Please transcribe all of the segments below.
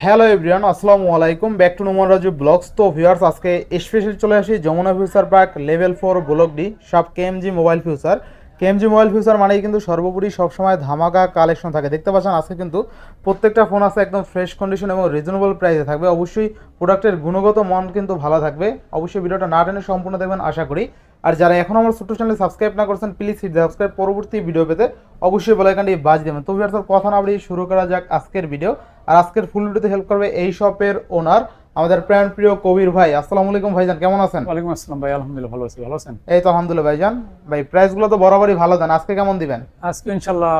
Hello everyone আসসালামু আলাইকুম। Back to Noman Raju blogs তো ভিউয়ার্স আজকে স্পেশাল চলে আসি Jamuna future park level four block D সব KMG mobile future KMG mobile future মানেই কিন্তু সর্বোপরি সবসময় ধামাকা কালেকশন থাকে। দেখতে পাচ্ছেন, আজকে কিন্তু প্রত্যেকটা ফোন আছে একদম ফ্রেশ কন্ডিশন এবং রিজনেবল প্রাইসে থাকবে। অবশ্যই প্রোডাক্টের গুণগত মান কিন্তু ভালো থাকবে। অবশ্যই ভিডিওটা না টেনে সম্পূর্ণ দেখবেন, আশা করি। আর যারা এখন আমার ছোট্ট চ্যানেল সাবস্ক্রাইব না করছেন প্লিজ সাবস্ক্রাইব পরবর্তী ভিডিও পেতে অবশ্যই বেলাইকানটি বাজ দেবেন। তো ভিউয়ার্স কথা না বাড়িয়ে শুরু করা যাক আজকের ভিডিও আর আজকের ফুল ভিডিওতে হেল্প করবে এই শপের ওনার আমাদের প্রাণ প্রিয় কবির ভাই। আসসালামু আলাইকুম ভাইজান কেমন আছেন? ওয়ালাইকুম আসসালাম ভাই আলহামদুলিল্লাহ ভালো আছি ভালো আছেন? এই তো আলহামদুলিল্লাহ ভাইজান। ভাই প্রাইসগুলো তো বরাবরই ভালো দেন আজকে কেমন দিবেন? আজকে ইনশাল্লাহ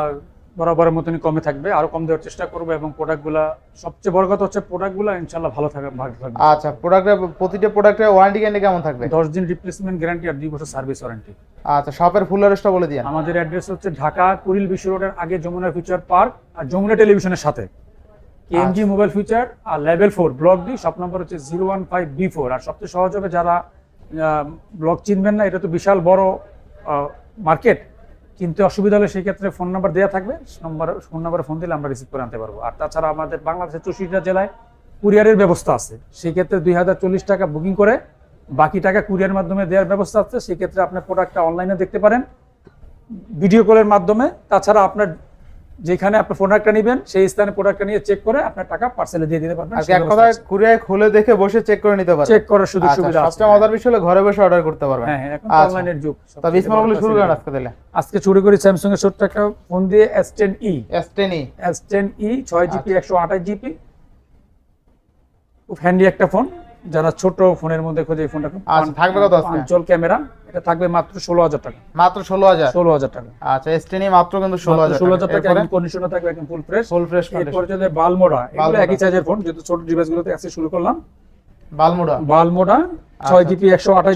বরাবরের মতনই কমে থাকবে আরও কম দেওয়ার চেষ্টা করব এবং প্রোডাক্টগুলো সবচেয়ে বড় কথা হচ্ছে প্রোডাক্টগুলো ইনশাল্লাহ ভালো থাকবে ভালো থাকবে। আচ্ছা প্রোডাক্টের প্রতিটা প্রোডাক্টের ওয়ারেন্টি গ্যারান্টি কেমন থাকবে? দশ দিন রিপ্লেসমেন্ট গ্যারান্টি আর দুই বছর সার্ভিস ওয়ারেন্টি আচ্ছা শপের ফুল অ্যাড্রেসটা বলে দিন আমাদের অ্যাড্রেস হচ্ছে ঢাকা কুড়িল বিশ্ব রোডের আগে যমুনা ফিউচার পার্ক আর যমুনা টেলিভিশনের সাথে। কেএমজি মোবাইল ফিচার আর level four block D shop নম্বর হচ্ছে zero one five B four আর সবচেয়ে সহজ হবে যারা ব্লক চিনবেন না এটা তো বিশাল বড় মার্কেট কিন্তু অসুবিধা হলে সেই ক্ষেত্রে ফোন নাম্বার দেওয়া থাকবে নম্বর ফোন নাম্বারে ফোন দিলে আমরা রিসিভ করে আনতে পারব। আর তাছাড়া আমাদের বাংলাদেশের চৌষট্টিটা জেলায় কুরিয়ারের ব্যবস্থা আছে। সেই ক্ষেত্রে দুই হাজার চল্লিশ টাকা বুকিং করে বাকি টাকা কুরিয়ার মাধ্যমে দেওয়ার ব্যবস্থা আছে। সেই ক্ষেত্রে আপনার প্রোডাক্টটা অনলাইনে দেখতে পারেন। ভিডিও কলের মাধ্যমে। তাছাড়া আপনার যেখানে আপনি প্রোডাক্টটা নেবেন সেই স্থানে প্রোডাক্টটা নিয়ে চেক করে আপনার টাকা পার্সেলে দিয়ে দিতে পারবেন আজকে এক কথায় কুরিয়ার খুলে দেখে বসে চেক করে নিতে পারবেন। চেক করার সুযোগ আচ্ছা সুবিধা আছে সবচেয়ে মজার বিষয় হলো ঘরে বসে অর্ডার করতে পারবেন। হ্যাঁ হ্যাঁ এখন আচ্ছা। অনলাইনের যুগ তবে স্মার্টগুলো শুরু করেন আজকে দিলে আজকে চুরি করি স্যামসাং এর ছোট্ট একটা ফোন দিয়ে S ten E S ten E S ten E ছয় জিবি আচ্ছা। একশো আঠাশ জিবি খুব হ্যান্ডি একটা ফোন যারা ছোট ফোনের মধ্যে খোঁজে এই ফোনটা আচ্ছা, থাকবে কত? পাঁচল ক্যামেরা এটা থাকবে মাত্র ষোলো হাজার টাকা। মাত্র ষোলো হাজার? ষোলো হাজার টাকা। আচ্ছা এস টেনই মাত্র কিন্তু ষোলো হাজার ষোলো হাজার টাকা এরপরে? একদম কন্ডিশনে থাকবে একদম ফুল ফ্রেশ ফুল ফ্রেশ এরপর যদি বালমোডা এগুলো একই সাইজের ফোন যেহেতু ছোট ডিভাইস গুলোতে আজকে শুরু করলাম। বালমুড়া? বালমোডা ছয় জিবি একশো আঠাশ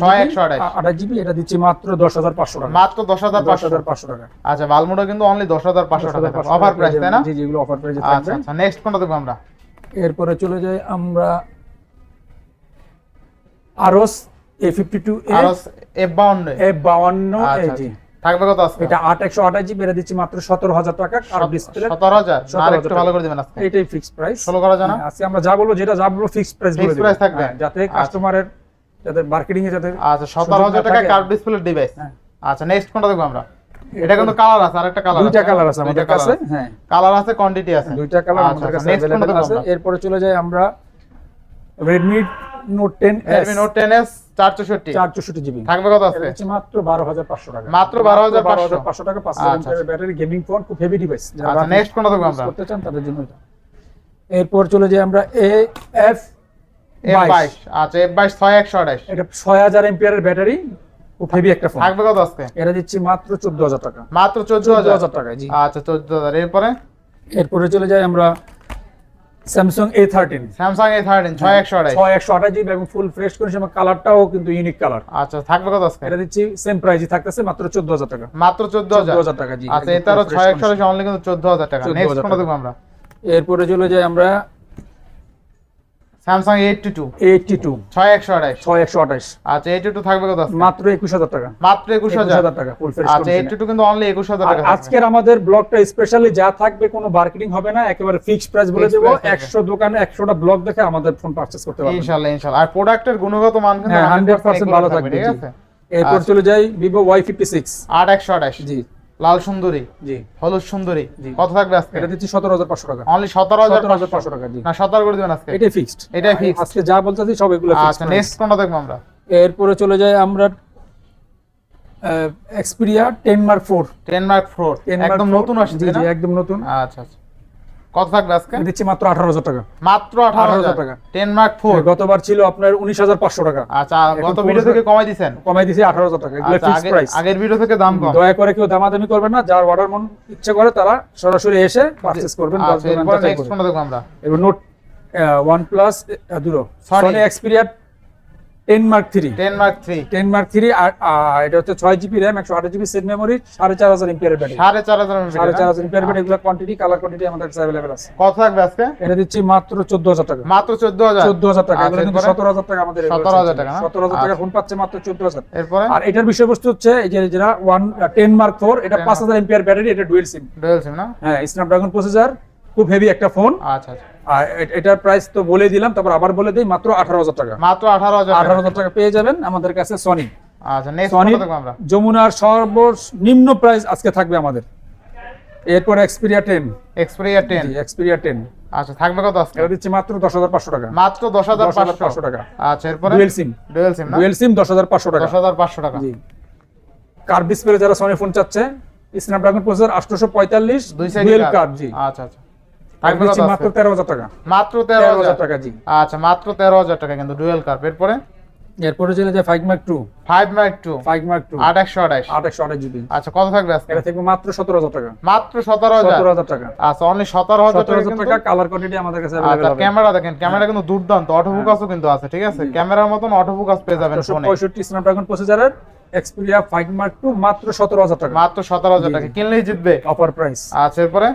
আঠাশ। জিবি এটা দিচ্ছি মাত্র দশ হাজার পাঁচশো টাকা। মাত্র দশ হাজার পাঁচশো। হাজার পাঁচশো টাকা। আচ্ছা বালমুড়া কিন্তু অনলি দশ হাজার পাঁচশো টাকা অফার প্রাইস তাই না? জি জি এগুলো অফার প্রাইসে আচ্ছা আচ্ছা নেক্সট কোনটা দেখব আমরা? এরপরে চলে যাই আমরা আরস এ ফিফটি টু আরস এফ বাউন্ন এফ বাউন্ন জি থাকবে কত আছে? এটা 8 128 জি বেড়ে দিচ্ছি মাত্র 17000 টাকা ভালো করে এটাই ফিক্সড প্রাইস 16 করা জানা আজকে আমরা যা বলব যেটা যা বলব ফিক্সড প্রাইস ফিক্সড প্রাইস থাকবে? যাতে কাস্টমারের যাতে মার্কেটিং এ যাতে আচ্ছা 17000 আচ্ছা, টাকা ডিসপ্লে ডিভাইস হ্যাঁ। আচ্ছা নেক্সট কোনটা দেখব আমরা? এটা কিন্তু কালার আছে আরেকটা কালার দুইটা কালার আছে আমাদের কাছে হ্যাঁ। কালার আছে কোয়ান্টিটি আছে। দুইটা কালার আচ্ছা, আমাদের আচ্ছা, কাছে আছে। এরপরে চলে যাই আমরা Redmi Note 10 Redmi Note 10s 464 464 GB থাকবে কত আজকে মাত্র 12500 টাকা। মাত্র 12,500 12500 টাকা 5000 আচ্ছা, এর ব্যাটারি গেমিং ফোন খুব হেভি ডিভাইস আচ্ছা নেক্সট কোনটা দেখব আমরা? করতে চান তাদের জন্য এটা। এরপর চলে যাই আমরা এ এফ F22 আচ্ছা F22 6128 এটা 6000 এমপিআর ব্যাটারি খুব হেভি একটা ফোন থাকবে কত আজকে? এটা দিচ্ছি মাত্র 14000 টাকা। মাত্র 14000 14000 টাকা জি। আচ্ছা 14000 এরপরে? এরপরে চলে যাই আমরা Samsung A thirteen Samsung A thirteen ছয় একশো আঠাশ। জিবি এবং ফুল ফ্রেশ কন্ডিশন কালারটাও কিন্তু ইউনিক কালার আচ্ছা থাকবে কত আজকে? এটা দিচ্ছি সেম প্রাইসই থাকতেছে মাত্র চোদ্দ হাজার টাকা। মাত্র চোদ্দ হাজার টাকা জি আচ্ছা এটারও ছয় একশো 6128 অনলি কিন্তু 14000 টাকা। 14,000 নেক্সট কোনটা টাকা। দেখব আমরা। এরপরে চলে যাই আমরা স্যামসাং A82 এইটটি টু 6128 ছয় একশো আঠাশ। আচ্ছা A82 থাকবে কত মাত্র একুশ হাজার টাকা। মাত্র 21000 21000 টাকা আচ্ছা A82 কিন্তু অনলি 21000 আর টাকা আজকের আমাদের ব্লগটা স্পেশালি যা থাকবে কোনো মার্কেটিং হবে না একেবারে ফিক্সড প্রাইস বলে দেবো। একশো দোকানে একশোটা ব্লগ দেখে আমাদের ফোন পারচেস করতে পারবেন। ইনশাআল্লাহ ইনশাআল্লাহ আর প্রোডাক্টের গুণগত মান কিন্তু হ্যাঁ হান্ড্রেড পার্সেন্ট ভালো থাকবে, ঠিক আছে? এরপর আচ্ছা। চলে যাই ভিভো ওয়াই ফিফটি সিক্স 8128 জি। লাল সুন্দরী? জি। হলুদ সুন্দরী। কত থাকবে আজকে? এটা দিচ্ছি সতেরো হাজার পাঁচশো টাকা। অনলি 17500 17500 টাকা, না 17 করে দিবেন আজকে। এটাই ফিক্সড এটাই? আজকে যা বলতেছি সব এগুলো আচ্ছা ফিক্সড নেক্সট কোনটা দেখব আমরা? এরপরে চলে যাই আমরা Xperia ten mark four ten mark four একদম নতুন আসছে একদম নতুন। আচ্ছা আচ্ছা। কত থাকবে আজকে? দিচ্ছি মাত্র আঠারো হাজার টাকা। মাত্র 18000 18,000 টাকা। 10 মার্ক 4 গতবার ছিল আপনার উনিশ হাজার পাঁচশো টাকা। আচ্ছা গত ভিডিও থেকে কমাই দিবেন কমাই আঠারো হাজার টাকা। এগুলো আচ্ছা প্রাইস আগের ভিডিও থেকে দাম কম। দয়া করে কেউ দামাদামি করবেন না। যার অর্ডার মন ইচ্ছে করে তারা সরাসরি এসে পারচেজ করবেন আচ্ছা এরপর নেক্সট করে। কোনটা আমরা। এবার নোট দুটো। Sony। Sony Xperia ten mark three 10 mark 3 ten mark three আর এটা হচ্ছে ছয় জিবি র্যাম একশো আঠাশ জিবি সেট মেমোরি সাড়ে চার হাজার এমপিয়ার ব্যাটারি 4500 সাড়ে চার এমবি হাজার এমপিয়ার ব্যাটারি এগুলো কোয়ান্টিটি কালার কোয়ান্টিটি আমাদের কাছে অ্যাভেলেবেল আছে। কত থাকবে আজকে? এটা দিচ্ছি মাত্র চোদ্দ হাজার টাকা। মাত্র 14000 চোদ্দ হাজার টাকা এগুলো আচ্ছা, কিন্তু? সতেরো হাজার টাকা আমাদের 17,000 টাকা না? সতেরো হাজার টাকা। ফোন পাচ্ছে মাত্র চোদ্দ হাজার। এরপরে? আর এটার বিষয়বস্তু হচ্ছে এই যে যেটা ওয়ান টেন মার্ক ফোর এটা 10 পাঁচ হাজার এমপিয়ার ব্যাটারি এটা ডুয়েল সিম ডুয়েল সিম না? হ্যাঁ স্ন্যাপড্রাগন প্রসেসর খুব হেভি একটা ফোন আচ্ছা আচ্ছা। এটার প্রাইস তো বলে দিলাম তারপর আবার বলে দিই মাত্র আঠারো হাজার টাকা। মাত্র আঠারো হাজার আঠারো হাজার টাকা পেয়ে যাবেন আমাদের কাছে সনি আচ্ছা সনি যমুনার সর্বনিম্ন প্রাইস আজকে থাকবে আমাদের। এরপর Xperia ten Xperia ten Xperia ten আচ্ছা থাকবে কত আজকে? এটা দিচ্ছি মাত্র দশ হাজার পাঁচশো টাকা। মাত্র দশ হাজার দশ হাজার পাঁচশো পাঁচশো টাকা। আচ্ছা এরপরে? ডুয়েল সিম ডুয়েল সিম না? ডুয়েল সিম দশ হাজার পাঁচশো টাকা। দশ হাজার পাঁচশো টাকা। জি। কার্ভ ডিসপ্লে যারা সনি ফোন চাচ্ছে স্ন্যাপড্রাগন প্রসেসর আটশোশো পঁয়তাল্লিশ দুই সাইড ডুয়েল কার্ভ জি। আচ্ছা আচ্ছা। মাত্র আজকে? তেরো হাজার টাকা। মাত্র তেরো তেরো হাজার। হাজার টাকা জি। আচ্ছা মাত্র তেরো হাজার টাকা কিন্তু ডুয়েল কার্ভ এরপরে? এরপরে চলে যায় five mark two five mark two five mark two আট একশো আঠাইশ আট একশো আঠাশ জিবি আচ্ছা কত থাকবে আজকে? এটা থাকবে মাত্র সতেরো হাজার টাকা। মাত্র সতেরো হাজার? সতেরো হাজার টাকা। আচ্ছা অনলি সতেরো হাজার সতেরো টাকা হাজার টাকা কালার কোয়ান্টিটি আমাদের কাছে আচ্ছা ক্যামেরা দেখেন ক্যামেরা কিন্তু দুর্দান্ত। অটো ফোকাসও কিন্তু আছে ঠিক আছে? ক্যামেরার মতন অটো ফোকাস পেয়ে যাবেন ফোনে পঁয়ষট্টি স্ন্যাপড্রাগন প্রসেসরের এক্সপিরিয়া ফাইভ মার্ক টু মাত্র সতেরো হাজার টাকা। মাত্র সতেরো হাজার জি, টাকা। কিনলেই জিতবে। অফার প্রাইস আচ্ছা এরপরে?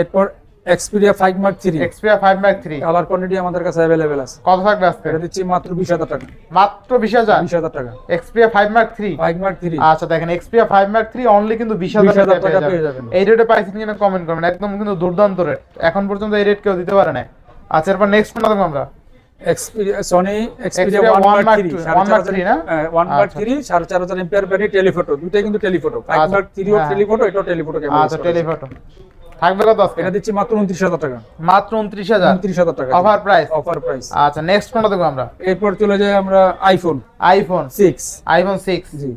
এরপর Xperia five mark three Xperia five mark three colour quantity আমাদের কাছে অ্যাভেলেবেল আছে। কত থাকবে আজকে? এটা দিচ্ছি মাত্র বিশ হাজার টাকা। মাত্র বিশ হাজার? বিশ হাজার টাকা। Xperia five mark three five mark three আচ্ছা দেখেন Xperia five mark three only কিন্তু 20,000 টাকা পেয়ে যাবেন। এই রেটে পাইছেন কিনা কমেন্ট করবেন। একদম কিন্তু দুর্দান্ত রেট এখন পর্যন্ত এই রেট কেউ দিতে পারে না আচ্ছা এরপর নেক্সট কোনটা দেখব আমরা? এক্সপিরিয়া সনি মার্ক না? Mark battery telephoto. দুটাই কিন্তু টেলিফটো। আচ্ছা, মার্ক হ্যাঁ। টেলিফোটো এটাও টেলিফোটো আচ্ছা টেলিফটো। থাকবে কত আজকে? এটা দিচ্ছি মাত্র উনত্রিশ হাজার টাকা। মাত্র উনত্রিশ হাজার? উনত্রিশ হাজার টাকা অফার প্রাইস অফার প্রাইস আচ্ছা নেক্সট কোনটা দেখব আমরা? এরপর চলে যাই আমরা iPhone iPhone six iPhone six জি।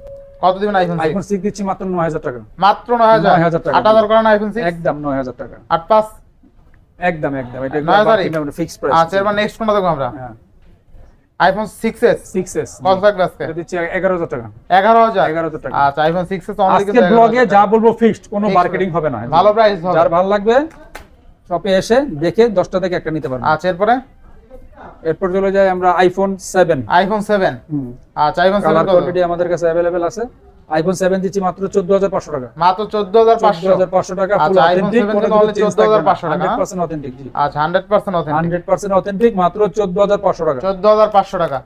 কত দিবেন আইফোন সিক্স আইফোন সিক্স দিচ্ছি মাত্র নয় হাজার টাকা। মাত্র নয় হাজার? 9,000 টাকা। আট হাজার করেন আইফোন সিক্স একদম নয় হাজার টাকা। আট পাঁচ? একদম একদম। এটা 9,000 ফিক্স প্রাইস আচ্ছা এরপর নেক্সট কোনটা দেখব আমরা? হ্যাঁ। IPhone six S six S কত টাকা আজকে? দিচ্ছি এগারো হাজার টাকা। এগারো হাজার? এগারো হাজার টাকা। আচ্ছা আইফোন 6s অনলি আজকে ব্লগে যা বলব ফিক্সড কোনো মার্কেটিং হবে না। ভালো প্রাইস হবে। যার ভালো লাগবে শপে এসে দেখে দশটা থেকে একটা নিতে পারবেন আচ্ছা এরপরে? এরপর চলে যাই আমরা আইফোন সেভেন আইফোন সেভেন আচ্ছা আইফোন 7 কালার কোয়ান্টিটি আমাদের কাছে অ্যাভেলেবেল আছে। আইফোন সেভেন দিচ্ছি মাত্র চোদ্দ হাজার পাঁচশো টাকা। মাত্র চোদ্দ হাজার চোদ্দ পাঁচশো হাজার পাঁচশো টাকা ফুল অথেন্টিক 7 কোনো 14,500 টাকা, হান্ড্রেড না? পার্সেন্ট অথেন্টিক জি। আচ্ছা অথেন্টিক অথেন্টিক মাত্র চোদ্দ হাজার পাঁচশো টাকা। চোদ্দ হাজার পাঁচশো টাকা।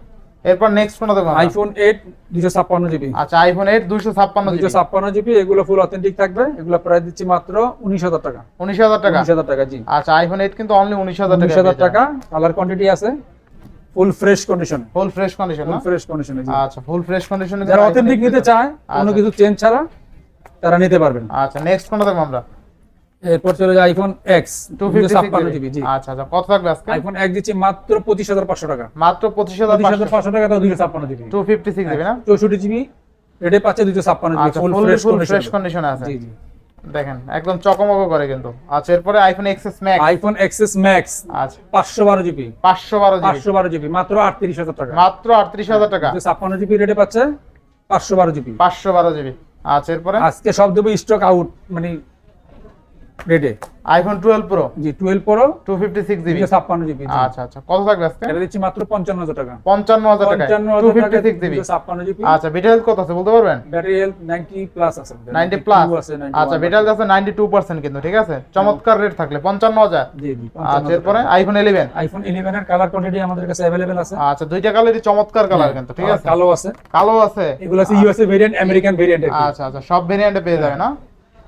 এরপর নেক্সট কোনটা দেখব আইফোন এইট দুশো ছাপ্পান্ন জিবি আচ্ছা আইফোন এইট দুইশো ছাপ্পান্ন দুশো ছাপ্পান্ন জিবি এগুলো ফুল অথেন্টিক থাকবে। এগুলো প্রাইস দিচ্ছি মাত্র উনিশ হাজার টাকা। উনিশ হাজার টাকা? উনিশ হাজার টাকা জি। আচ্ছা আইফোন এইট কিন্তু অনলি উনিশ হাজার উনিশ টাকা হাজার টাকা কালার কোয়ান্টিটি আছে। Full fresh condition full fresh condition full fresh কন্ডিশনে আচ্ছা ফুল ফ্রেশ কন্ডিশনে যারা অথেন্টিক নিতে চায় কোনো আচ্ছা। কিছু চেঞ্জ ছাড়া তারা নিতে পারবেন। আচ্ছা নেক্সট কোনটা দেখব আমরা? এরপর চলে যায় আইফোন এক্স টু জিবি জি। আচ্ছা আচ্ছা কত থাকবে আজকে? আইফোন এক দিচ্ছি মাত্র পঁচিশ হাজার পাঁচশো টাকা। মাত্র পঁচিশ হাজার পঁচিশ টাকা তাও দুশো ছাপ্পান্ন জিবি টু ফিফটি সিক্স দিবি না? চৌষট্টি জিবি রেডে পাচ্ছে দুশো ছাপ্পান্ন জিবি ফুল ফ্রেশ কন্ডিশন আছে। জি জি। দেখেন একদম চকমক করে কিন্তু। আচ্ছা এরপরে iPhone XS Max iPhone XS Max আচ্ছা। পাঁচশো বারো জিবি। পাঁচশো বারো জিবি। পাঁচশো বারো জিবি মাত্র আটত্রিশ হাজার টাকা। মাত্র আটত্রিশ হাজার টাকা। দুশো ছাপ্পান্ন জিবি রেটে পাচ্ছে পাঁচশো বারো জিবি। পাঁচশো বারো জিবি। আচ্ছা এরপরে? আজকে সব দেবো স্টক আউট মানে রেডে আইফোন টুয়েলভ প্রো জি twelve pro two fifty six GB আচ্ছা আচ্ছা। কত থাকবে আজকে? এটা দিচ্ছি মাত্র পঞ্চান্ন হাজার টাকা। পঞ্চান্ন হাজার টাকা পঞ্চান্ন টু হাজার ফিফটি টাকা সিক্স জিবি আচ্ছা বিটেল কত আছে বলতে পারবেন? ব্যাটারি হেলথ নাইনটি প্লাস আছে। নাইনটি প্লাস 92 আছে, 91 আচ্ছা বিটেল আছে নাইনটি টু পার্সেন্ট কিন্তু ঠিক আছে? চমৎকার রেট থাকলে পঞ্চান্ন হাজার। জি জি আচ্ছা এরপরে আইফোন ইলেভেন আইফোন ইলেভেন এর কালার কোয়ান্টিটি আমাদের কাছে অ্যাভেলেবেল আছে। আচ্ছা দুইটা কালারই চমৎকার কালার কিন্তু ঠিক আছে? কালো আছে। কালো আছে। এগুলো আছে ইউএসএ ভেরিয়েন্ট আমেরিকান ভেরিয়েন্ট আচ্ছা আচ্ছা সব ভেরিয়েন্টে পেয়ে যাবে না?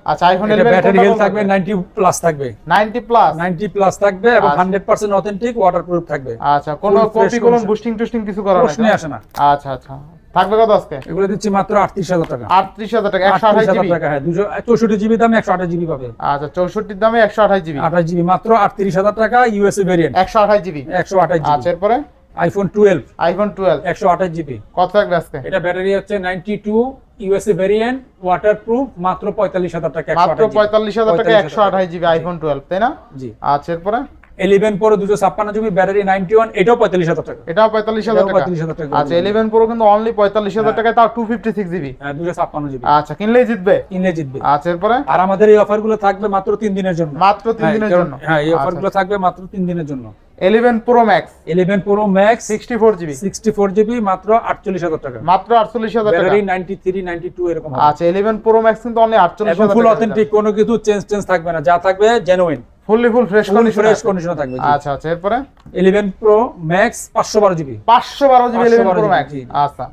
আচ্ছা আইফোন এটা ইলেভেন ব্যাটারি হেলথ থাকবে? 90 প্লাস থাকবে। নাইনটি প্লাস 90 প্লাস থাকবে এবং আচ্ছা। 100% অথেন্টিক ওয়াটারপ্রুফ থাকবে। আচ্ছা কোনো কপি কোনো বুস্টিং টুস্টিং কিছু করা নাই? প্রশ্নই? আসে না। আচ্ছা আচ্ছা। থাকবে কত আজকে? এগুলো দিচ্ছি মাত্র 38000 টাকা। আটত্রিশ হাজার টাকা একশো আঠাশ 38000 জিবি টাকা হ্যাঁ 264 জিবি দামে 128 জিবি পাবে। আচ্ছা চৌষট্টির দামে একশো আঠাশ জিবি 28 জিবি মাত্র 38000 টাকা ইউএসএ ভেরিয়েন্ট একশো আঠাশ জিবি 128 আচ্ছা জিবি এরপরে আইফোন 12 আইফোন টুয়েলভ 128 জিবি কত থাকবে আজকে? এটা ব্যাটারি হচ্ছে 92 ইউএসএ ভেরিয়েন্ট ওয়াটারপ্রুফ মাত্র 45000 টাকা মাত্র টাকা 45,000 একশো আঠাশ জিবি আইফোন টুয়েলভ তাই না? জি। আচ্ছা এরপরে? 11 প্রো 256 জিবি ব্যাটারি 91 এটাও 45000 টাকা। এটাও টাকা। 45,000 টাকা। আচ্ছা ইলেভেন প্রো কিন্তু অনলি পঁয়তাল্লিশ হাজার টাকায় তাও টু ফিফটি সিক্স জিবি হ্যাঁ 256 জিবি আচ্ছা কিনলেই জিতবে? কিনলে জিতবে। আচ্ছা এরপরে? আর আমাদের এই অফারগুলো থাকবে মাত্র তিন দিনের জন্য। মাত্র তিন হ্যাঁ, দিনের জন্য। হ্যাঁ এই অফারগুলো থাকবে মাত্র তিন দিনের জন্য। Eleven pro max eleven pro max sixty four GB sixty four GB মাত্র আটচল্লিশ হাজার টাকা। মাত্র আটচল্লিশ হাজার টাকা। Battery ninety three ninety two এরকম হবে। আচ্ছা ইলেভেন প্রো ম্যাক্স কিন্তু অনলি আটচল্লিশ এবং ফুল অথেন্টিক কোনো কিছু চেঞ্জ চেঞ্জ থাকবে না যা থাকবে genuine fully full fresh condition fresh কন্ডিশনে থাকবে আচ্ছা আচ্ছা এরপরে? ইলেভেন প্রো ম্যাক্স পাঁচশো বারো জিবি পাঁচশো বারো জিবি ইলেভেন 512 প্রো ম্যাক্স আচ্ছা।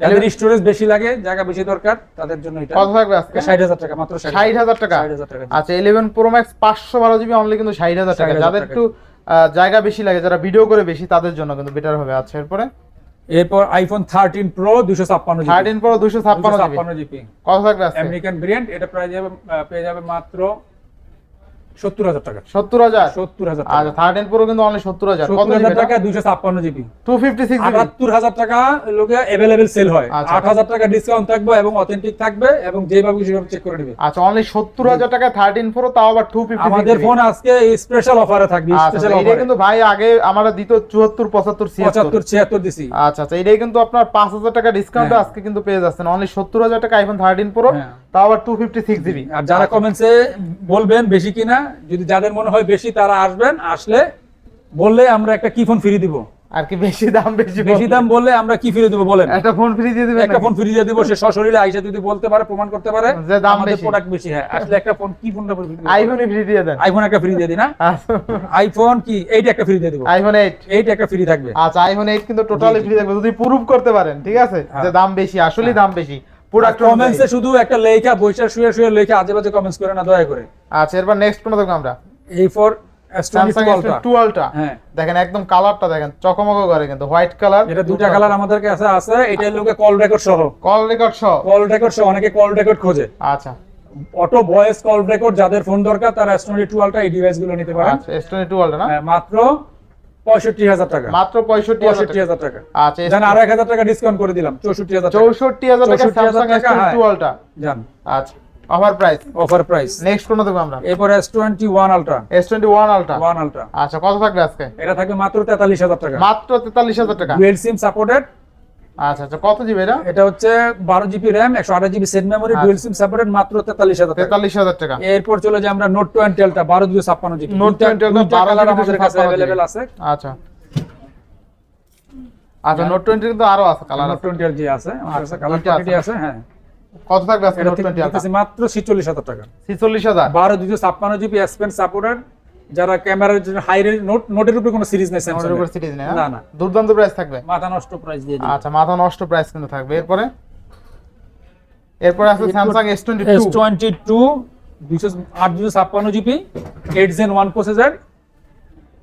যাদের স্টোরেজ বেশি লাগে জায়গা বেশি দরকার তাদের জন্য এটা কত থাকবে আজকে? ষাট হাজার টাকা মাত্র ষাট ষাট হাজার টাকা। ষাট হাজার টাকা আচ্ছা ইলেভেন প্রো ম্যাক্স পাঁচশো বারো জিবি অনলি কিন্তু ষাট হাজার টাকা। যাদের একটু জায়গা বেশি লাগে যারা ভিডিও করে বেশি তাদের জন্য কিন্তু বেটার হবে আচ্ছা এরপরে? এরপর iPhone thirteen pro 256 GB 13 pro দুশো ছাপ্পান্ন জিবি ছাপ্পান্ন জিবি কত থাকবে আছে আমেরিকান ভেরিয়েন্ট এটা প্রাইস পেয়ে যাবে মাত্র সত্তর হাজার টাকা। সত্তর হাজার? সত্তর হাজার আচ্ছা থার্টিন প্রো কিন্তু অনলি সত্তর হাজার। সত্তর হাজার টাকা দুইশো ছাপ্পান্ন জিবি টু ফিফটি সিক্স আটাত্তর হাজার টাকা লোকে অ্যাভেলেবেল সেল হয়। আচ্ছা। আট হাজার টাকা ডিসকাউন্ট থাকবে এবং অথেন্টিক থাকবে এবং যেভাবে সেভাবে চেক করে নেবে। আচ্ছা অনলি সত্তর হাজার টাকা থার্টিন প্রো তাও আবার টু ফিফটি আমাদের ফোন আজকে স্পেশাল অফারে থাকবে আচ্ছা স্পেশাল এইটা কিন্তু ভাই আগে আমরা দিত চুয়াত্তর পঁচাত্তর ছিয়াত্তর। পঁচাত্তর ছিয়াত্তর দিছি। আচ্ছা আচ্ছা এটাই কিন্তু আপনার পাঁচ হাজার টাকা ডিসকাউন্টে হ্যাঁ। আজকে কিন্তু পেয়ে যাচ্ছেন। অনলি সত্তর হাজার টাকা আইফোন থার্টিন প্রো। তাও আবার টু ফিফটি সিক্স জিবি আর যারা কমেন্টসে বলবেন বেশি কিনা যদি যাদের মনে হয় বেশি তারা আসবেন আসলে বললে আমরা একটা কি ফোন ফ্রি দিব? আর কি বেশি দাম বেশি বেশি দাম বললে আমরা কি ফ্রি দিব বলেন? একটা ফোন ফ্রি দিয়ে দিবেন একটা ফোন ফ্রি দিয়ে দিব সে সশরীরে আইসা যদি বলতে পারে প্রমাণ করতে পারে যে দাম বেশি। প্রোডাক্ট বেশি হ্যাঁ। আসলে একটা ফোন কি ফোনটা আইফোনই ফ্রি দিয়ে দেন। আইফোন একটা ফ্রি দিয়ে দিই না? আইফোন কি? এইটা একটা ফ্রি দিয়ে দিব। আইফোন এইট এইটা একটা ফ্রি থাকবে। আচ্ছা আইফোন এইট কিন্তু টোটালি ফ্রি থাকবে। যদি প্রুফ করতে পারেন ঠিক আছে? হ্যাঁ। যে দাম বেশি আসলে দাম বেশি। প্রোডাক্ট কমেন্টসে শুধু একটা লেখা বৈশা শুয়ে শুয়ে লেখা কমেন্টস করে না দয়া করে। আচ্ছা এরপর নেক্সট কোন দেখব আমরা? এই ফর হ্যাঁ। দেখেন একদম কালারটা দেখেন চকমক করে কিন্তু হোয়াইট কালার এটা দুইটা কালার আমাদের কাছে আছে এটা লোকে কল রেকর্ড সহ। কল রেকর্ড সহ। কল রেকর্ড সহ অনেকে কল রেকর্ড খোঁজে। আচ্ছা। অটো ভয়েস কল রেকর্ড যাদের ফোন দরকার তারা এস এই ডিভাইসগুলো নিতে পারেন। আচ্ছা এস টোয়েন্টি টু আলট্রা না? হ্যাঁ, মাত্র পঁয়ষট্টি হাজার টাকা। মাত্র পঁয়ষট্টি পঁয়ষট্টি হাজার টাকা। আচ্ছা জান আরও এক হাজার টাকা ডিসকাউন্ট করে দিলাম চৌষট্টি হাজার চৌষট্টি হাজার টাকা স্যামসাং এস টাকা, হ্যাঁ। জান। আচ্ছা offer price offer price next কোন দেখব আমরা? এরপর S twenty one ultra S twenty one ultra one ultra আচ্ছা কত থাকবে আজকে? এটা থাকবে মাত্র তেতাল্লিশ হাজার টাকা। মাত্র তেতাল্লিশ হাজার টাকা। ডুয়েল সিম সাপোর্টেড আচ্ছা আচ্ছা কত জিবি এটা? এটা হচ্ছে বারো জিবি র্যাম একশো আঠাশ GB set memory dual SIM supported মাত্র তেতাল্লিশ হাজার টাকা। তেতাল্লিশ হাজার টাকা। এরপর চলে যাই আমরা নোট টোয়েন্টি আলট্রা বারো দুশো ছাপ্পান্ন জিবি Note 20 Ultra 12 কালার আমাদের কাছে 256 অ্যাভেলেবেল আছে। আচ্ছা। আচ্ছা নোট টোয়েন্টি কিন্তু আরও আছে কালার টোয়েন্টি জি আছে আমার কাছে আচ্ছা, কালার আছে। কোয়ান্টিটি আছে হ্যাঁ। কত থাকবে আজকে নোট টোয়েন্টি দিতেছি মাত্র ছিচল্লিশ হাজার টাকা। ছিচল্লিশ হাজার? বারো দুশো ছাপ্পান্ন জিবি এস পেন সাপোর্টেড যারা ক্যামেরার জন্য হাই রেঞ্জ নোট নোটের উপরে কোনো সিরিজ নাই স্যামসাং এর উপরে সিরিজ নাই না, না না। দুর্দান্ত প্রাইস থাকবে? মাথা নষ্ট প্রাইস দিয়ে দিই আচ্ছা মাথা নষ্ট প্রাইস কিন্তু থাকবে। এরপরে? এরপরে আছে Samsung S twenty S two twenty two দুশো আট দুশো ছাপ্পান্ন GB 8 gen one processor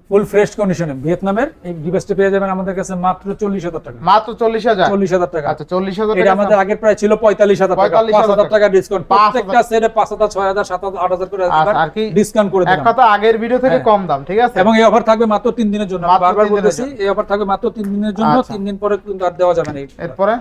full fresh কন্ডিশনে। ভিয়েতনামের এই ডিভাইসটা পেয়ে যাবেন আমাদের কাছে মাত্র চল্লিশ হাজার টাকা। মাত্র চল্লিশ হাজার? চল্লিশ হাজার টাকা। আচ্ছা চল্লিশ হাজার এটা আমাদের আগের প্রায় ছিল পঁয়তাল্লিশ হাজার টাকা। পাঁচ হাজার টাকা। ডিসকাউন্ট 5,000 প্রত্যেকটা সেটে পাঁচ হাজার ছয় হাজার সাত হাজার আট হাজার করে আর কি ডিসকাউন্ট করে এক কথা আগের ভিডিও থেকে হ্যাঁ। কম দাম ঠিক আছে? এবং এই অফার থাকবে মাত্র তিন দিনের জন্য। বারবার বলতেছি এই অফার থাকবে মাত্র তিন দিনের জন্য। আচ্ছা। তিন দিন পরে কিন্তু আর দেওয়া যাবে না এরপরে?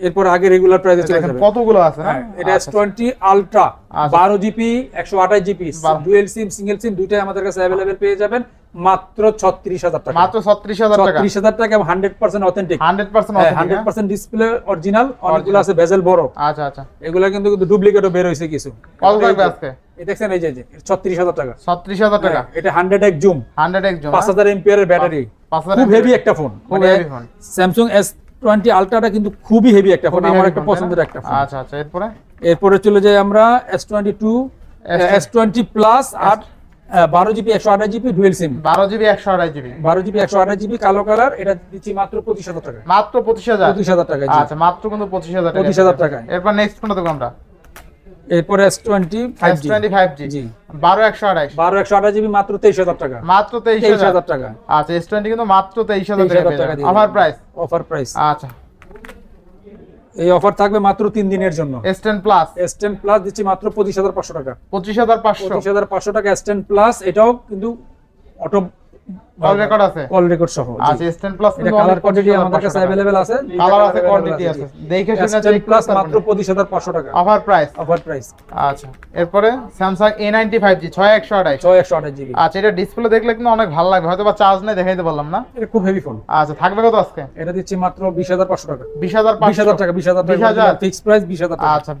এরপর আগে রেগুলার প্রাইসে চলে দেখেন যাবে। কতগুলো আছে না হ্যাঁ, এটা এস আচ্ছা, টোয়েন্টি আলট্রা আচ্ছা। বারো জিবি একশো আঠাশ জিবি বাহ। সিম সিঙ্গেল সিম দুইটাই আমাদের কাছে অ্যাভেলেবেল পেয়ে যাবেন। মাত্র ছত্রিশ হাজার টাকা। মাত্র ছত্রিশ হাজার টাকা। ছত্রিশ হাজার টাকা hundred percent authentic hundred percent hundred percent display original অনেকগুলো আছে বেজেল বড়। আচ্ছা আচ্ছা। এগুলা কিন্তু কিন্তু ডুপ্লিকেটও বের হয়েছে কিছু। কত থাকবে আজকে? এই দেখছেন এই যে ছত্রিশ হাজার টাকা। ছত্রিশ হাজার টাকা? হ্যাঁ, এটা হান্ড্রেড এক জুম হান্ড্রেড একজন পাঁচ হাজার এমপিয়ারের ব্যাটারি পাঁচ হাজার খুব হেভি একটা ফোন খুব heavy phone। Samsung S twenty আলট্রাটা কিন্তু খুবই হেভি একটা ফোন আমার একটা পছন্দের একটা ফোন আচ্ছা আচ্ছা এরপরে? এরপরে চলে যাই আমরা S twenty two S twenty plus আর বারো জিবি একশো আঠাশ জিবি ডুয়েল সিম বারো জিবি একশো আঠাশ জিবি? বারো জিবি একশো আঠাশ জিবি কালো কালার এটা দিচ্ছি মাত্র পঁচিশ হাজার টাকা মাত্র পঁচিশ হাজার? পঁচিশ হাজার টাকা আচ্ছা মাত্র কিন্তু পঁচিশ হাজার পঁচিশ হাজার টাকা এরপর নেক্সট কোনটা দেবো আমরা। এরপরে S twenty five twenty five জি। বারো একশো আড়াইশ বারো একশো আঠাশ জিবি মাত্র তেইশ হাজার টাকা। মাত্র তেইশ হাজার। টাকা। আচ্ছা এস টোয়েন্টি কিন্তু মাত্র তেইশ হাজার 23,000 টাকা অফার প্রাইস অফার প্রাইস আচ্ছা। এই অফার থাকবে মাত্র তিন দিনের জন্য। S ten plus S ten plus দিচ্ছি মাত্র পঁচিশ হাজার পাঁচশো টাকা। পঁচিশ হাজার পাঁচশো। পঁচিশ হাজার পাঁচশো টাকা এস টেন প্লাস এটাও কিন্তু অটো কল রেকর্ড আছে? কল রেকর্ড সহ জি। আচ্ছা প্লাস এটা কালার কোয়ান্টিটি আমাদের কাছে অ্যাভেলেবেল আছে। কালার আছে কোয়ান্টিটি আছে দেখে শুনে S10 প্লাস মাত্র পঁচিশ হাজার পাঁচশো টাকা। অফার প্রাইস অফার প্রাইস আচ্ছা এরপরে একশো আঠাশ। জিবি। আচ্ছা এটা ডিসপ্লে দেখলে কিন্তু অনেক ভালো লাগবে হয়তো বা চার্জ নেই দেখাইতে পারলাম না। এটা খুব হেভি ফোন আচ্ছা থাকবে কত আজকে? এটা দিচ্ছি মাত্র বিশ হাজার পাঁচশো টাকা। বিশ হাজার বিশ হাজার টাকা বিশ হাজার বিশ হাজার? টাকা ফিক্স প্রাইস বিশ হাজার টাকা। আচ্ছা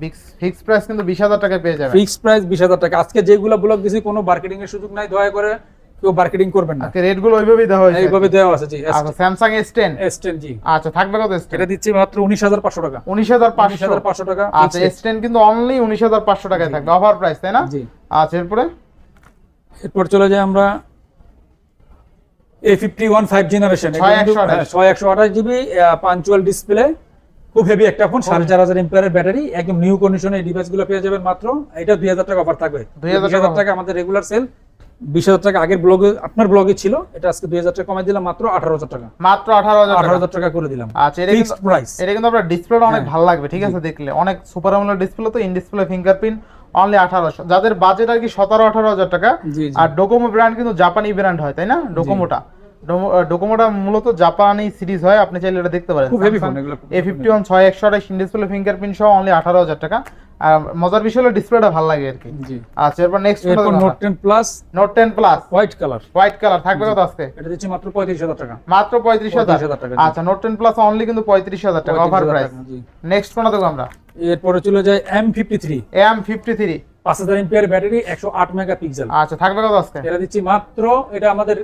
ফিক্স প্রাইস কিন্তু বিশ হাজার টাকায় পেয়ে যাবে ফিক্স প্রাইস বিশ হাজার টাকা। আজকে যেগুলো ব্লগ দিছি কোনো মার্কেটিং এর সুযোগ নাই। দয়া করে কেউ মার্কেটিং করবেন না। রেটগুলো ওইভাবেই দেওয়া হয়েছে এইভাবে দেওয়া আছে জি আচ্ছা Samsung S ten S ten জি। আচ্ছা থাকবে কত এস টেন এটা দিচ্ছি মাত্র উনিশ হাজার পাঁচশো টাকা। উনিশ হাজার উনিশ পাঁচশো হাজার পাঁচশো টাকা আচ্ছা এস টেন কিন্তু অনলি উনিশ হাজার পাঁচশো টাকায় থাকবে অফার প্রাইস তাই না? জি। আচ্ছা এরপরে? এরপর চলে যাই আমরা A fifty one five generation ছয় একশো আঠাশ। ছয় একশো আঠাশ জিবি পাঞ্চুয়াল ডিসপ্লে খুব হেভি একটা ফোন সাড়ে চার হাজার এম্পিয়ারের ব্যাটারি একদম নিউ কন্ডিশনে এই ডিভাইসগুলো পেয়ে যাবেন মাত্র এটা দুই হাজার টাকা অফার থাকবে। 2000 দুই হাজার টাকা আমাদের রেগুলার সেল বিশ হাজার টাকা আগের ব্লগে আপনার ব্লগে ছিল এটা আজকে দুই হাজার টাকা কমাই দিলাম মাত্র আঠারো হাজার টাকা। মাত্র আঠারো হাজার আঠারো টাকা হাজার টাকা করে দিলাম। আচ্ছা এটা ফিক্সড প্রাইস এটা কিন্তু আপনার ডিসপ্লেটা অনেক হ্যাঁ। ভালো লাগবে ঠিক আছে দেখলে। অনেক সুপার আমলার ডিসপ্লে তো ইন ডিসপ্লে ফিঙ্গারপ্রিন্ট অনলি আঠারোশো। যাদের বাজেট আর কি সতেরো আঠারো হাজার টাকা আর ডোকোমো ব্র্যান্ড কিন্তু জাপানি ব্র্যান্ড হয় তাই না? ডোকোমোটা ডোকোমোটা মূলত জাপানি সিরিজ হয় আপনি চাইলে এটা দেখতে পারেন। খুব হেভি ফোন এগুলো এ ফিফটি ওয়ান ছয় একশো আঠাশ ডিসপ্লে ফিঙ্গারপ্রিন্ট সহ অনলি আঠারো হাজার টাকা। আর মজার বিষয় হলো ডিসপ্লেটা ভালো লাগে আর কি। জি। আচ্ছা এরপর নেক্সট এরপর Note ten plus Note ten plus white colour white colour থাকবে কত আজকে? এটা দিচ্ছি মাত্র পঁয়ত্রিশ হাজার টাকা। মাত্র পঁয়ত্রিশ হাজার? 35,000 টাকা, আচ্ছা নোট টেন প্লাস অনলি কিন্তু পঁয়ত্রিশ হাজার টাকা অফার 35,000 প্রাইস নেক্সট কোনটা দেবো আমরা? এরপরে চলে যায় M fifty three M fifty three পাঁচ হাজার এমপিয়ার ব্যাটারি একশো আট মেগা পিক্সেল আচ্ছা থাকবে কত আজকে? এটা দিচ্ছি মাত্র এটা আমাদের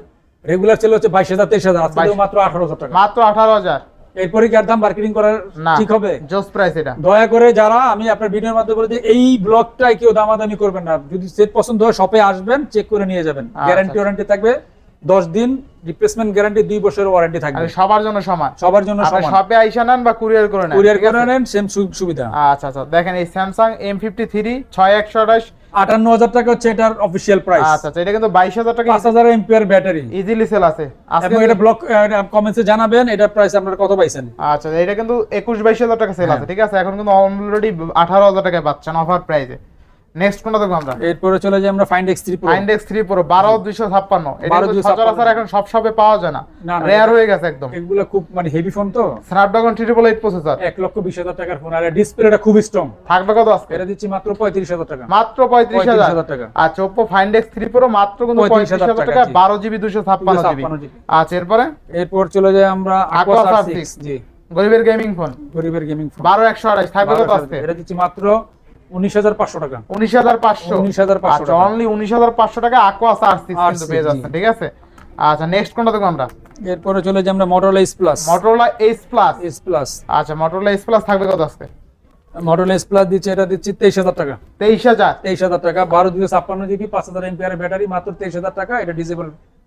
রেগুলার সেল হচ্ছে বাইশ হাজার তেইশ হাজার। মাত্র আঠারো হাজার টাকা। মাত্র আঠারো হাজার। এরপরে কি আর দাম মার্কেটিং করার ঠিক হবে? জোস প্রাইস এটা। দয়া করে যারা আমি আপনার ভিডিওর মাধ্যমে বলে দিই, এই ব্লগটাই কেউ দামাদামি করবেন না। যদি সেট পছন্দ হয় শপে আসবেন চেক করে নিয়ে যাবেন। গ্যারান্টি আচ্ছা। ওয়ারেন্টি থাকবে। দশ দিন রিপ্লেসমেন্ট গ্যারান্টি দুই বছরের ওয়ারেন্টি থাকবে। সবার জন্য সমান? সবার জন্য আপনি সমান। শপে আইসা নেন বা কুরিয়ার করে নেন কুরিয়ার করে নেন সেম সুবিধা। আচ্ছা আচ্ছা দেখেন এই স্যামসাং এম ফিফটি থ্রি ছয় একশো আঠাশ। আটান্ন হাজার টাকা হচ্ছে এটার অফিসিয়াল প্রাইস আচ্ছা আচ্ছা এটা কিন্তু বাইশ হাজার টাকা পাঁচ হাজার এমপিয়ার ব্যাটারি ইজিলি সেল আছে। এবং এটা ব্লক কমেন্টসে জানাবেন এটার প্রাইস আপনারা কত পাইছেন? আচ্ছা এটা কিন্তু একুশ বাইশ হাজার টাকা সেল হ্যাঁ। আছে ঠিক আছে? এখন কিন্তু অলরেডি আঠারো হাজার টাকায় পাচ্ছেন অফার প্রাইসে নেক্সট কোনটা দেখব আমরা? এরপরে চলে যাই আমরা ফাইন্ড এক্স থ্রি প্রো ইন্ডেক্স থ্রি প্রো বারো দুইশো ছাপ্পান্ন। এটা 12 কিন্তু 256 সচরাচর এখন সব শপে পাওয়া যায় না। রেয়ার হয়ে গেছে একদম। এগুলো খুব মানে হেভি ফোন তো। স্ন্যাপড্রাগন ট্রিপল এইট প্রসেসর এক লক্ষ বিশ হাজার টাকার ফোন আর ডিসপ্লেটা খুব স্ট্রং থাকবে কত আজকে? এটা দিচ্ছি মাত্র পঁয়ত্রিশ হাজার টাকা। মাত্র পঁয়ত্রিশ হাজার। 35,000 টাকা। আচ্ছা ওপো ফাইন্ডেক্স থ্রি প্রো মাত্র কিন্তু 35,000 পঁয়ত্রিশ হাজার টাকা। বারো জিবি দুশো ছাপ্পান্ন জিবি। 256 আচ্ছা এরপরে? এরপর চলে যাই আমরা 6 6 জি। গরিবের গেমিং ফোন গরিবের গেমিং ফোন বারো একশো আঠাশ থাকবে কত আজকে? এটা দিচ্ছি মাত্র উনিশ হাজার পাঁচশো টাকা। উনিশ হাজার পাঁচশো? 19,500 আচ্ছা টাকা। অনলি উনিশ হাজার পাঁচশো টাকা aqua star আর কিন্তু পেয়ে জি। ঠিক আছে? আচ্ছা নেক্সট কোনটা দেখব আমরা? এরপরে চলে যাই আমরা Motorola S plus Motorola H plus S plus আচ্ছা মটোরোলা প্লাস থাকবে কত আজকে? মটোরোলা এস প্লাস দিচ্ছে এটা দিচ্ছি তেইশ হাজার টাকা। তেইশ হাজার? তেইশ হাজার টাকা বারো দুশো ছাপ্পান্ন জিবি পাঁচ হাজার এমপিআর ব্যাটারি মাত্র তেইশ হাজার টাকা এটা ডিজেবল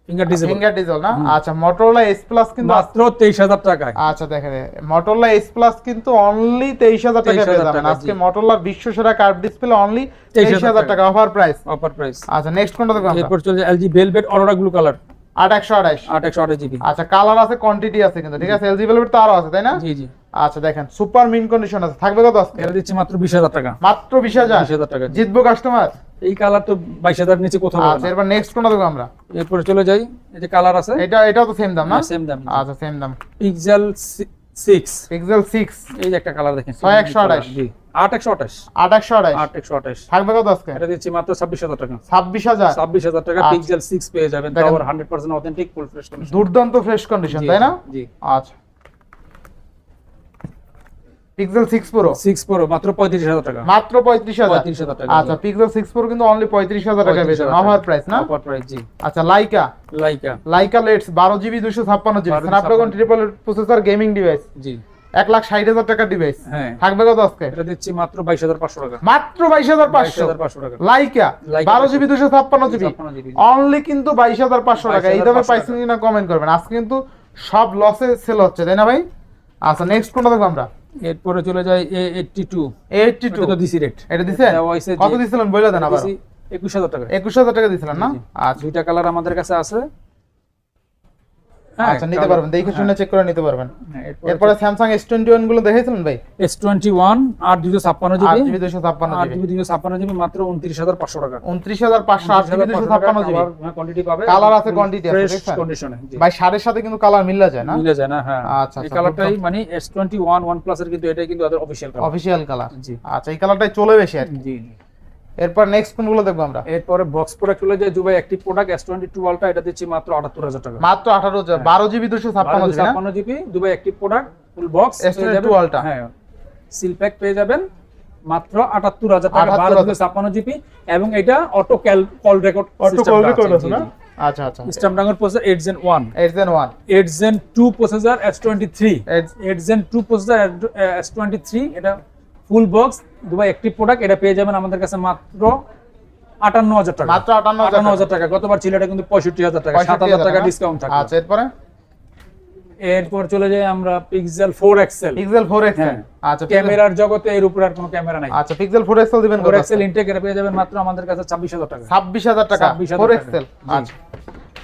ফিঙ্গার ডিজেবল ফিঙ্গার ডিজেল না? আচ্ছা মটোরোলা এইচ প্লাস কিন্তু মাত্র তেইশ হাজার টাকায়। আচ্ছা দেখেন মটোরোলা প্লাস কিন্তু অনলি তেইশ হাজার টাকা পেয়ে যাবেন। আজকে জি। বিশ্ব সেরা কার্ভ ডিসপ্লে অনলি তেইশ 23,000 হাজার টাকা অফার প্রাইস অফার প্রাইস আচ্ছা নেক্সট কোনটা দেখব আমরা এরপর চলে LG Velvet Aurora blue colour GB. আচ্ছা কালার আছে কোয়ান্টিটি আছে কিন্তু ঠিক আছে? এলজি ভেলভেট তো আরও আছে তাই না? জি জি। আচ্ছা দেখেন সুপার মিন কন্ডিশন আছে। থাকবে কত আজকে? এটা দিচ্ছি মাত্র বিশ হাজার টাকা। মাত্র বিশ হাজার? বিশ হাজার টাকা জিতবো কাস্টমার এই কালার তো বাইশ হাজার নিচে কোথাও পাবে আচ্ছা এরপর নেক্সট কোনটা দেখব আমরা? এরপরে চলে যাই এই যে কালার আছে। এটা এটাও তো সেম দাম না? সেম দাম। আচ্ছা সেম দাম। পিক্সেল সিক্স পিক্সেল সিক্স এই যে একটা কালার দেখেন ছয় একশো আঠাশ। জি। আট একশো আঠাশ। আট একশো আঠাশ। আট একশো আঠাশ। থাকবে কত আজকে? এটা দিচ্ছি মাত্র ছাব্বিশ হাজার টাকা। ছাব্বিশ হাজার। ছাব্বিশ হাজার টাকা আচ্ছা। পিক্সেল সিক্স পেয়ে যাবেন। Hundred percent authentic full fresh দুর্দান্ত ফ্রেশ কন্ডিশন তাই না? জি। আচ্ছা। পিক্সেল প্রো প্রো মাত্র পঁয়ত্রিশ হাজার টাকা। মাত্র টাকা আচ্ছা পিক্সেল সিক্স প্রো কিন্তু অনলি পঁয়ত্রিশ হাজার টাকা পেয়েছেন অফার প্রাইস না? অফার প্রাইস জি। আচ্ছা লাইকা লাইকা লাইকা লেটস বারো জিবি দুশো ছাপ্পান্ন GB Snapdragon triple processor gaming device জি। এক লাখ ষাট হাজার টাকার ডিভাইস হ্যাঁ। থাকবে কত আজকে? এটা দিচ্ছি মাত্র বাইশ হাজার পাঁচশো টাকা। মাত্র বাইশ হাজার পাঁচশো। টাকা। লাইকা বারো জিবি দুশো ছাপ্পান্ন জিবি অনলি কিন্তু বাইশ হাজার পাঁচশো টাকা। 22,500 এইভাবে পাইছেন কিনা কমেন্ট করবেন। আজকে কিন্তু সব লসে সেল হচ্ছে তাই না ভাই? আচ্ছা নেক্সট কোনটা দেখব আমরা? এরপরে চলে যায় A eighty two eighty two এটা তো দিছি রেট এটা দিছে? কত দিছিলেন বলে দেন আবার একুশ হাজার টাকা। একুশ হাজার টাকা দিছিলেন না? জি। আচ্ছা। দুইটা কালার আমাদের কাছে আছে। আচ্ছা নিতে পারবেন। দেখে শুনে চেক করে নিতে পারবেন। এরপরে স্যামসাং এস টোয়েন্টি ওয়ানগুলো দেখেছিলেন ভাই? এস টোয়েন্টি ওয়ান আট দুশো ছাপ্পান্ন আট জিবি জিবি দুশো জিবি। জিবি দুশো ছাপ্পান্ন জিবি মাত্র উনত্রিশ হাজার পাঁচশো টাকা। উনত্রিশ হাজার পাঁচশো আট জিবি দুশো ছাপ্পান্ন জিবি। কোয়ান্টিটি পাবে। Colour আছে, quantity আছে, ফ্রেশ কন্ডিশনে ভাই সারের সাথে কিন্তু কালার মিলা যায় না? মিলে যায় না হ্যাঁ। আচ্ছা, এই আচ্ছা, কালারটাই মানে টোয়েন্টি ওয়ান ওয়ান প্লাস এর কিন্তু এটাই কিন্তু ওদের অফিসিয়াল কালার অফিসিয়াল কালার জি। আচ্ছা এই কালারটাই চলে বেশি আর জি জি। এরপর নেক্সট কোনগুলো দেখব আমরা? এরপরে বক্স প্রোডাক্ট চলে যায় দুবাই একটি প্রোডাক্ট এস টোয়েন্টি টু আলটা এটা দিচ্ছি মাত্র আটাত্তর হাজার টাকা। মাত্র আঠারো হাজার বারো জিবি দুশো ছাপ্পান্ন জিবি ছাপ্পান্ন জিবি দুবাই একটি product full box S22 Ultra। হ্যাঁ সিল প্যাক পেয়ে যাবেন মাত্র আটাত্তর হাজার টাকা 78,000 বারো দুশো ছাপ্পান্ন জিবি এবং এটা auto call record auto call record আছে। না? আচ্ছা আচ্ছা। স্ট্যামডাঙ্গের processor eight gen one eight gen one eight gen two processor S twenty three eight eight gen two processor S twenty three এটা ফুল বক্স দুবাই একটি product এটা পেয়ে যাবেন আমাদের কাছে মাত্র আটান্ন হাজার টাকা। মাত্র আটান্ন হাজার টাকা। গতবার ছিল এটা কিন্তু পঁয়ষট্টি হাজার টাকা সাত হাজার টাকা ডিসকাউন্ট থাকে আচ্ছা এরপরে? এরপর চলে যাই আমরা Pixel four XL Pixel four XL. আচ্ছা ক্যামেরার জগতে এর উপরে আর কোনো ক্যামেরা নাই। আচ্ছা পিক্সেল ফোর এক্সেল দিবেন ফোর এক্সেল ইনটেক এর পেয়ে যাবেন মাত্র আমাদের কাছে ছাব্বিশ হাজার টাকা। ছাব্বিশ হাজার টাকা। 26,000 ফোর এক্সেল। আচ্ছা।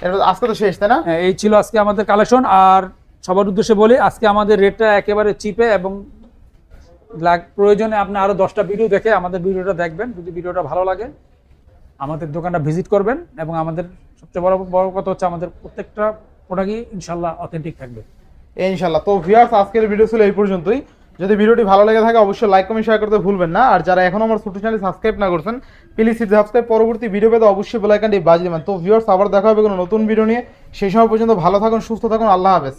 এরপর আজকে তো শেষ তাই না? হ্যাঁ, এই ছিল আজকে আমাদের কালেকশন আর সবার উদ্দেশ্যে বলি আজকে আমাদের রেটটা একেবারে চিপে এবং প্রয়োজনে আপনি আরও দশটা ভিডিও দেখে আমাদের ভিডিওটা দেখবেন। যদি ভিডিওটা ভালো লাগে, আমাদের দোকানটা ভিজিট করবেন এবং আমাদের সবচেয়ে বড় বড় কথা হচ্ছে আমাদের প্রত্যেকটা প্রোডাক্টই ইনশাল্লাহ অথেন্টিক থাকবে। ইনশাল্লাহ। তো ভিউয়ার্স আজকের ভিডিও ছিল এই পর্যন্তই। যদি ভিডিওটি ভালো লেগে থাকে, অবশ্যই লাইক কমেন্ট শেয়ার করতে ভুলবেন না। আর যারা এখন আমার ছোট চ্যানেল সাবস্ক্রাইব না করছেন প্লিজ সাবস্ক্রাইব পরবর্তী ভিডিও পেতে অবশ্যই বেল আইকনটি বাজিয়ে দেবেন। তো ভিউয়ার্স আবার দেখা হবে কোনো নতুন ভিডিও নিয়ে। সেই সময় পর্যন্ত ভালো থাকুন, সুস্থ থাকুন। আল্লাহ হাফেজ।